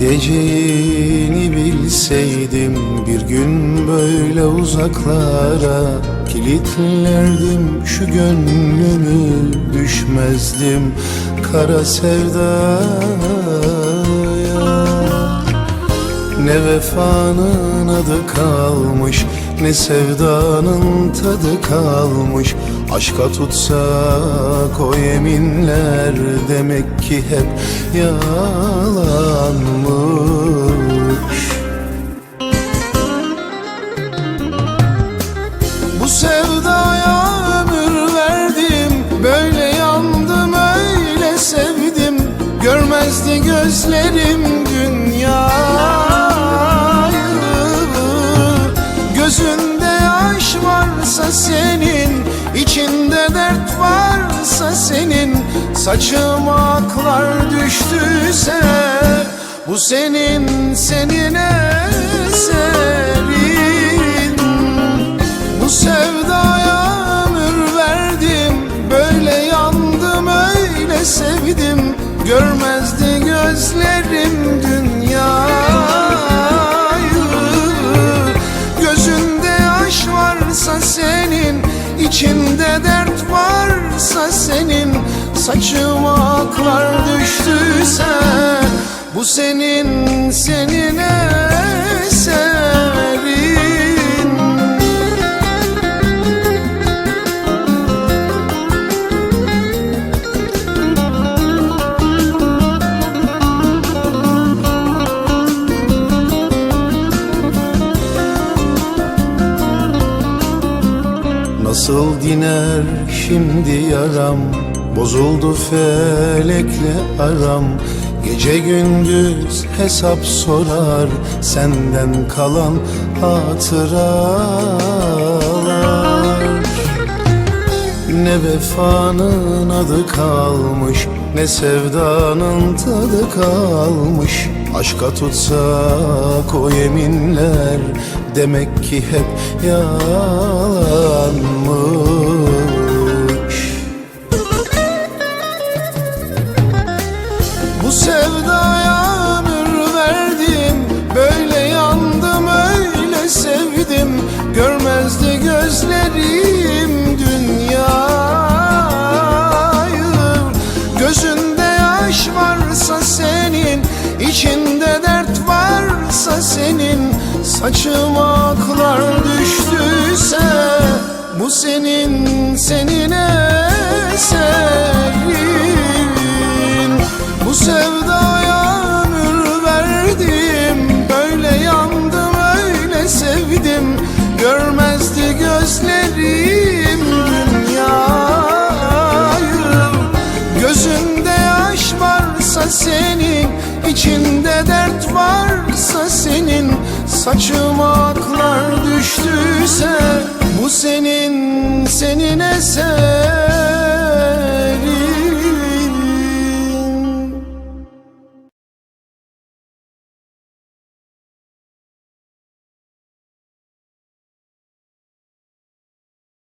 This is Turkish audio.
Gideceğini bilseydim bir gün böyle uzaklara Kilitlerdim şu gönlümü düşmezdim kara sevdaya. Ne vefanın adı kalmış Ne sevdanın tadı kalmış. Aşka tutsak o yeminler Demek ki hep yalanmış içinde dert varsa senin Saçıma aklar düştüyse Bu senin senin eserin bu sevdaya ömür verdim Böyle yandım öyle sevdim. Görmezdi gözlerim Saçıma aklar düştüyse Bu senin senin Nasıl diner şimdi yaram? Bozuldu felekle aram. Gece gündüz hesap sorar. Senden kalan hatıralar Ne vefanın adı kalmış Ne sevdanın tadı kalmış. Aşka tutsak o yeminler Demek ki hep yalanmış Saçıma aklar düştüyse Bu senin senin eserin Bu sevdaya ömür verdim Böyle yandım öyle sevdim. Görmezdi gözlerim dünyayı. Gözünde yaş varsa senin içinde dert senin Saçıma aklar düştüyse Bu senin senin eserin